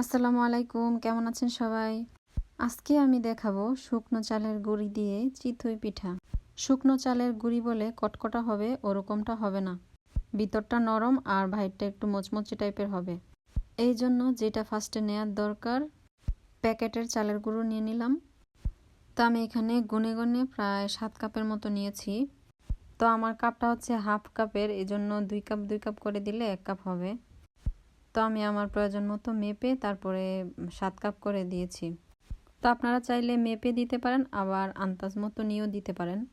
আসসালামু আলাইকুম, কেমন আছেন সবাই? আজকে আমি দেখাবো শুকনো চালের গুঁড়ি দিয়ে চিতই পিঠা। শুকনো চালের গুঁড়ি বলে কটকটা হবে, ওরকমটা হবে না। ভিতরটা নরম আর ভাইটটা একটু মচমচে টাইপের হবে। এই জন্য যেটা ফার্স্টে নেওয়ার দরকার, প্যাকেটের চালের গুঁড়ো নিয়ে নিলাম। তো আমি এখানে গুনে গুনে প্রায় সাত কাপের মতো নিয়েছি। তো আমার কাপটা হচ্ছে হাফ কাপের এই জন্য দুই কাপ দুই কাপ করে দিলে এক কাপ হবে। তো আমি আমার প্রয়োজন মতো মেপে তারপরে সাত কাপ করে দিয়েছি। তো আপনারা চাইলে মেপে দিতে পারেন, আবার আন্দাজ মতো নিয়েও দিতে পারেন।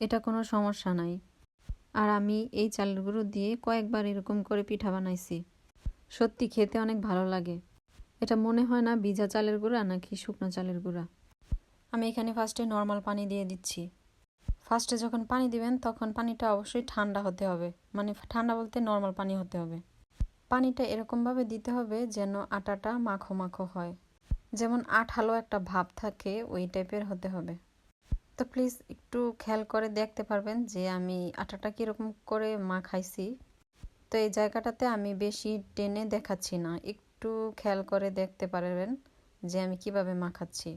এটা কোনো সমস্যা নাই। আর আমি এই চালের গুঁড়ো দিয়ে কয়েকবার এরকম করে পিঠা বানাইছি। সত্যি খেতে অনেক ভালো লাগে। এটা মনে হয় না ভিজা চালের গুঁড়া নাকি শুকনো চালের গুঁড়া। আমি এখানে ফার্স্টে নর্মাল পানি দিয়ে দিচ্ছি। ফার্স্টে যখন পানি দিবেন, তখন পানিটা অবশ্যই ঠান্ডা হতে হবে। মানে ঠান্ডা বলতে নর্মাল পানি হতে হবে। পানিটা এরকমভাবে দিতে হবে যেন আটাটা মাখো মাখো হয়। যেমন আঠালো একটা ভাব থাকে, ওই টাইপের হতে হবে। তো প্লিজ একটু খেয়াল করে দেখতে পারবেন যে আমি আটাটা কীরকম করে মাখাইছি। তো এই জায়গাটাতে আমি বেশি টেনে দেখাচ্ছি না, একটু খেয়াল করে দেখতে পারবেন যে আমি কীভাবে মাখাচ্ছি।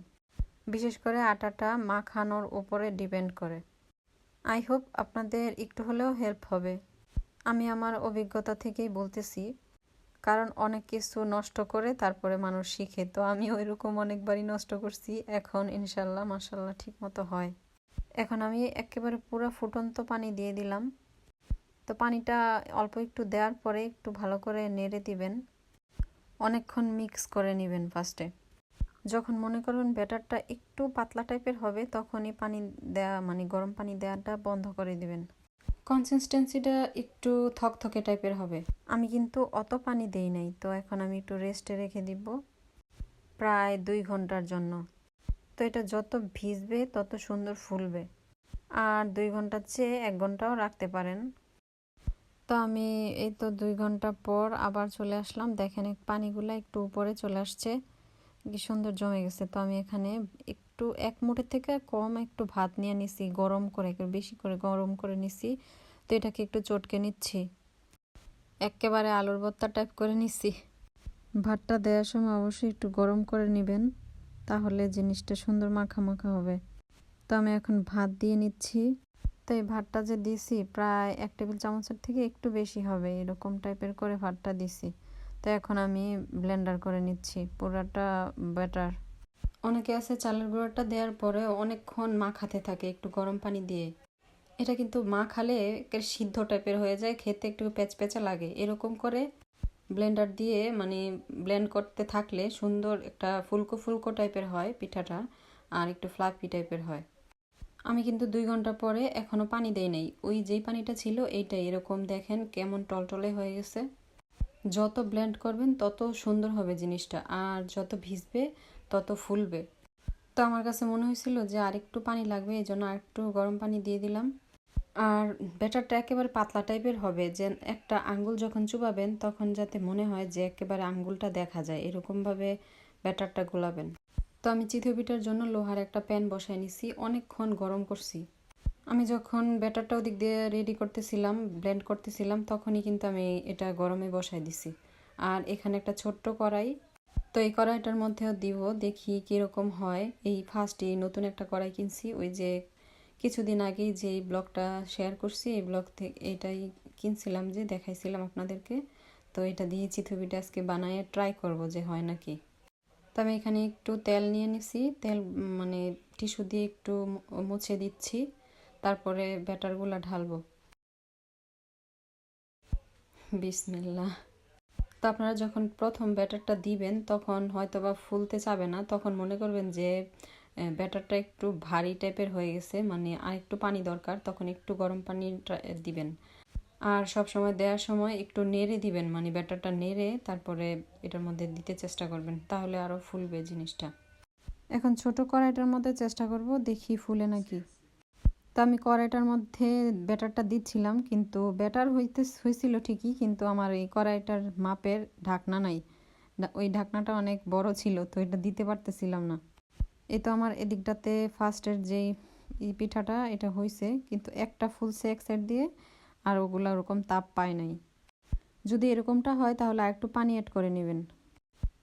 বিশেষ করে আটাটা মাখানোর উপরে ডিপেন্ড করে। আই হোপ আপনাদের একটু হলেও হেল্প হবে। আমি আমার অভিজ্ঞতা থেকেই বলতেছি কারণ অনেক কিছু নষ্ট করে তারপরে মানুষ শিখে। তো আমি ওই রকম অনেকবারই নষ্ট করছি। এখন ইনশাল্লাহ মাসাল্লাহ ঠিক মতো হয়। এখন আমি একেবারে পুরো ফুটন্ত পানি দিয়ে দিলাম। তো পানিটা অল্প একটু দেওয়ার পরে একটু ভালো করে নেড়ে দিবেন। অনেকক্ষণ মিক্স করে নেবেন ফার্স্টে। যখন মনে করবেন ব্যাটারটা একটু পাতলা টাইপের হবে, তখনই পানি দেওয়া মানে গরম পানি দেওয়াটা বন্ধ করে দিবেন। কনসিস্টেন্সিটা একটু থকথকে টাইপের হবে। আমি কিন্তু অত পানি দেই নাই, তো এখন আমি একটু রেস্টে রেখে দিব প্রায় দুই ঘণ্টার জন্য। তো এটা যত ভিজবে, তত সুন্দর ফুলবে। আর দুই ঘণ্টার চেয়ে এক ঘন্টাও রাখতে পারেন। তো আমি এই তো দুই ঘণ্টা পর আবার চলে আসলাম। দেখেন পানিগুলো একটু উপরে চলে আসছে। কি সুন্দর জমে গেছে। তো আমি এখানে একটু এক মুঠের থেকে কম একটু ভাত নিয়ে নিছি, গরম করে একটু বেশি করে গরম করে নিছি। তো এটাকে একটু চটকে নিচ্ছি। একেবারে আলুর ভর্তা টাইপ করে নিছি। ভাতটা দেওয়ার সময় অবশ্যই একটু গরম করে নেবেন, তাহলে জিনিসটা সুন্দর মাখা মাখা হবে। তো আমি এখন ভাত দিয়ে নিচ্ছি। তো এই ভাতটা যে দিছি, প্রায় এক টেবিল চামচের থেকে একটু বেশি হবে, এরকম টাইপের করে ভাতটা দিছি। তো এখন আমি ব্লেন্ডার করে নিচ্ছি, পুরাটা ব্যাটার অনেকে আছে চালের গুঁড়োটা দেওয়ার পরে অনেকক্ষণ মাখাতে থাকে একটু গরম পানি দিয়ে। এটা কিন্তু মা খালে সিদ্ধ টাইপের হয়ে যায়, খেতে একটু প্যাচপ্যাচা লাগে। এরকম করে ব্লেন্ডার দিয়ে মানে ব্লেন্ড করতে থাকলে সুন্দর একটা ফুলকো ফুলকো টাইপের হয় পিঠাটা আর একটু ফ্লাফি টাইপের হয়। আমি কিন্তু দুই ঘণ্টা পরে এখনও পানি দেই নাই। ওই যেই পানিটা ছিল এইটা এরকম দেখেন কেমন টলটলে হয়ে গেছে। যত ব্লেন্ড করবেন তত সুন্দর হবে জিনিসটা। আর যত ভিজবে তত ফুলবে। তো আমার কাছে মনে হয়েছিল যে আরেকটু পানি লাগবে, এই জন্য আরেকটু গরম পানি দিয়ে দিলাম। আর ব্যাটারটা একেবারে পাতলা টাইপের হবে, যে একটা আঙ্গুল যখন চুবাবেন তখন যাতে মনে হয় যে একেবারে আঙ্গুলটা দেখা যায়, এরকমভাবে ব্যাটারটা গোলাবেন। তো আমি চিতই পিঠার জন্য লোহার একটা প্যান বসাই নিছি, অনেকক্ষণ গরম করছি। আমি যখন ব্যাটারটা ওদিক দিয়ে রেডি করতেছিলাম ব্লেন্ড করতেছিলাম, তখনই কিন্তু আমি এটা গরমে বসাই দিছি। আর এখানে একটা ছোট্ট কড়াই তো এই কড়াইটার মধ্যেও দিব, দেখি কীরকম হয়। এই ফার্স্ট এই নতুন একটা কড়াই কিনছি, ওই যে কিছুদিন আগেই যে ব্লগটা শেয়ার করছি, এই ব্লগ থেকে এটাই কিনছিলাম যে দেখাইছিলাম আপনাদেরকে। তো এটা দিয়ে চিথুবিটা আজকে বানায় ট্রাই করব যে হয় নাকি। তো আমি এখানে একটু তেল নিয়ে নিছি, তেল মানে টিস্যু দিয়ে একটু মুছে দিচ্ছি, তারপরে ব্যাটারগুলো ঢালবো। বিসমিল্লা তো আপনারা যখন প্রথম ব্যাটারটা দিবেন, তখন হয়তো বা ফুলতে চাবে না। তখন মনে করবেন যে ব্যাটারটা একটু ভারী টাইপের হয়ে গেছে মানে আর একটু পানি দরকার, তখন একটু গরম পানি দিবেন। আর সব সময় দেওয়ার সময় একটু নেড়ে দিবেন মানে ব্যাটারটা নেড়ে তারপরে এটার মধ্যে দিতে চেষ্টা করবেন, তাহলে আরও ফুলবে জিনিসটা। এখন ছোট কড়াইটার মধ্যে চেষ্টা করব দেখি ফুলে নাকি। তো আমি কড়াইটার মধ্যে ব্যাটারটা দিচ্ছিলাম, কিন্তু ব্যাটার হইতে হয়েছিল ঠিকই, কিন্তু আমার এই কড়াইটার মাপের ঢাকনা নাই। ওই ঢাকনাটা অনেক বড় ছিল, তো এটা দিতে পারতেছিলাম না। এ তো আমার এদিকটাতে ফার্স্টের যেই পিঠাটা, এটা হয়েছে কিন্তু একটা ফুলছে এক সাইড দিয়ে, আর ওগুলো ওরকম তাপ পায় নাই। যদি এরকমটা হয়, তাহলে একটু পানি অ্যাড করে নেবেন।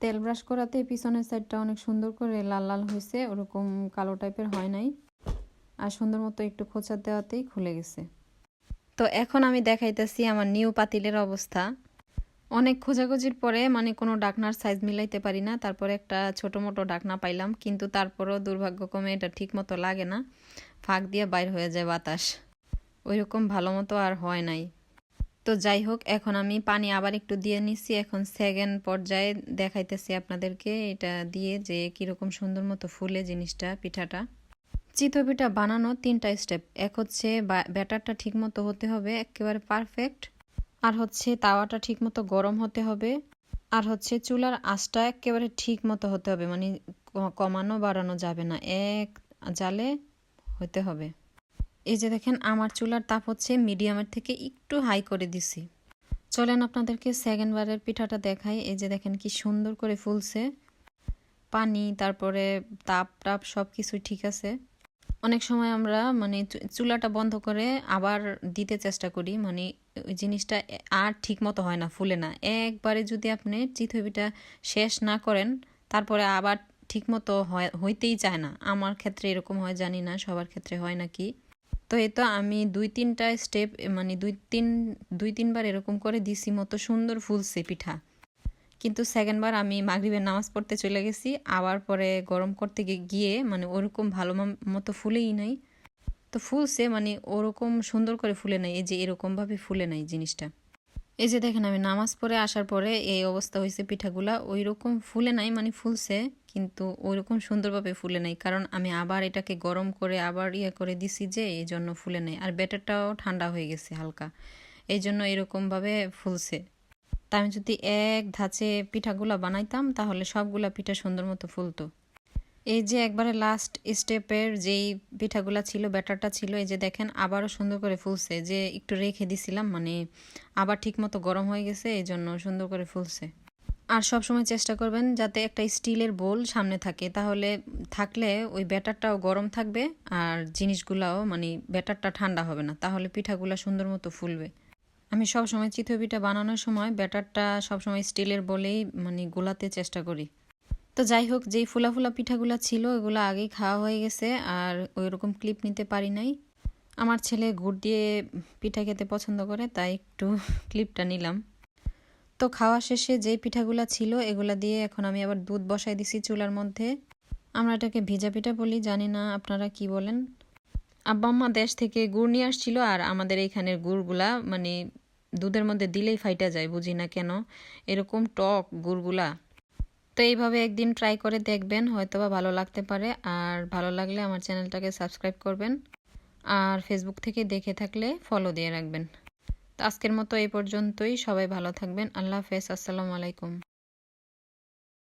তেল ব্রাশ করাতে পিছনের সাইডটা অনেক সুন্দর করে লাল লাল হয়েছে ওরকম কালো টাইপের হয় নাই। আর সুন্দর মতো একটু খোঁচা দেওয়াতেই খুলে গেছে। তো এখন আমি দেখাইতেছি আমার নিউ পাতিলের অবস্থা। অনেক খোঁজাখুঁজির পরে মানে কোনো ডাকনার সাইজ মিলাইতে পারি না, তারপরে একটা ছোটো মোটো ডাকনা পাইলাম, কিন্তু তারপরও দুর্ভাগ্যক্রমে এটা ঠিক মতো লাগে না। ফাঁক দিয়ে বাইর হয়ে যায় বাতাস। ওই রকম ভালো মতো আর হয় নাই। তো যাই হোক, এখন আমি পানি আবার একটু দিয়ে নিচ্ছি এখন সেকেন্ড পর্যায়ে দেখাইতেছি আপনাদেরকে, এটা দিয়ে যে কীরকম সুন্দর মতো ফুলে জিনিসটা, পিঠাটা। পিঠা বানানো তিনটা স্টেপ। এক হচ্ছে ব্যাটারটা ঠিক মতো হতে হবে, একেবারে পারফেক্ট। আর হচ্ছে তাওয়াটা ঠিক মতো গরম হতে হবে। আর হচ্ছে চুলার আঁচটা একেবারে ঠিক মতো হতে হবে মানে কমানো বাড়ানো যাবে না, এক জালে হতে হবে। এই যে দেখেন, আমার চুলার তাপ হচ্ছে মিডিয়ামের থেকে একটু হাই করে দিছি। চলেন আপনাদেরকে সেকেন্ড বারের পিঠাটা দেখাই। এই যে দেখেন, কি সুন্দর করে ফুলছে। পানি, তারপরে তাপ টাপ সব কিছুই ঠিক আছে। অনেক সময় আমরা মানে চুলাটা বন্ধ করে আবার দিতে চেষ্টা করি মানে ওই জিনিসটা আর ঠিক মতো হয় না, ফুলে না। একবারে যদি আপনি চিথবিটা শেষ না করেন, তারপরে আবার ঠিক মতো হয়, হইতেই চায় না। আমার ক্ষেত্রে এরকম হয়, জানি না সবার ক্ষেত্রে হয় নাকি তো এই তো আমি দুই তিনটা স্টেপ মানে দুই তিন, দুই তিনবার এরকম করে দিছি, মতো সুন্দর ফুলছে পিঠা। কিন্তু সেকেন্ডবার আমি মাগরিবের নামাজ পড়তে চলে গেছি। আবার পরে গরম করতে গিয়ে মানে ওরকম ভালো মতো ফুলেই নাই। তো ফুলছে মানে ওরকম সুন্দর করে ফুলে নাই, এই যে এরকমভাবে ফুলে নাই জিনিসটা। এই যে দেখেন আমি নামাজ পড়ে আসার পরে এই অবস্থা হয়েছে পিঠাগুলা ওই রকম ফুলে নাই মানে ফুলছে, কিন্তু ওই রকম সুন্দরভাবে ফুলে নাই। কারণ আমি আবার এটাকে গরম করে আবার ইয়ে করে দিছি যে এই জন্য ফুলে নাই। আর ব্যাটারটাও ঠান্ডা হয়ে গেছে হালকা। এই জন্য এরকমভাবে ফুলছে। তা আমি যদি এক ধাঁচে পিঠাগুলা বানাইতাম, তাহলে সবগুলা পিঠা সুন্দর মতো ফুলতো। এই যে একবারে লাস্ট স্টেপের যেই পিঠাগুলা ছিল, ব্যাটারটা ছিল, এই যে দেখেন আবারও সুন্দর করে ফুলছে। যে একটু রেখে দিছিলাম মানে আবার ঠিক মতো গরম হয়ে গেছে, এই জন্য সুন্দর করে ফুলছে। আর সব সময় চেষ্টা করবেন যাতে একটা স্টিলের বোল সামনে থাকে। তাহলে থাকলে ওই ব্যাটারটাও গরম থাকবে, আর জিনিসগুলাও মানে ব্যাটারটা ঠান্ডা হবে না। তাহলে পিঠাগুলা সুন্দর মতো ফুলবে। আমি সব সময় পিঠা বানানোর সময় ব্যাটারটা সবসময় স্টিলের বলেই মানে গোলাতে চেষ্টা করি। তো যাই হোক, যেই ফুলা ফুলা পিঠাগুলো ছিল ওইগুলো আগেই খাওয়া হয়ে গেছে আর ওই রকম ক্লিপ নিতে পারি নাই। আমার ছেলে গুড় দিয়ে পিঠা খেতে পছন্দ করে, তাই একটু ক্লিপটা নিলাম। তো খাওয়া শেষে যেই পিঠাগুলো ছিল, এগুলা দিয়ে এখন আমি আবার দুধ বসাই দিছি চুলার মধ্যে। আমরা এটাকে ভিজা পিঠা বলি, জানি না আপনারা কি বলেন। আব্বা আম্মা দেশ থেকে গুড় নিয়ে আসছিল আর আমাদের এইখানের গুড়গুলা মানে দুধের মধ্যে দিলেই ফাইটা যায়, বুঝি না কেন? এরকম টক গুড়গুলা। তো এইভাবে একদিন ট্রাই করে দেখবেন, হয়তোবা ভালো লাগতে পারে। আর ভালো লাগলে আমার চ্যানেলটাকে সাবস্ক্রাইব করবেন। আর ফেসবুক থেকে দেখে থাকলে ফলো দিয়ে রাখবেন। তো আজকের মতো এই পর্যন্তই। সবাই ভালো থাকবেন। আল্লাহ হাফেজ। আসসালামু আলাইকুম।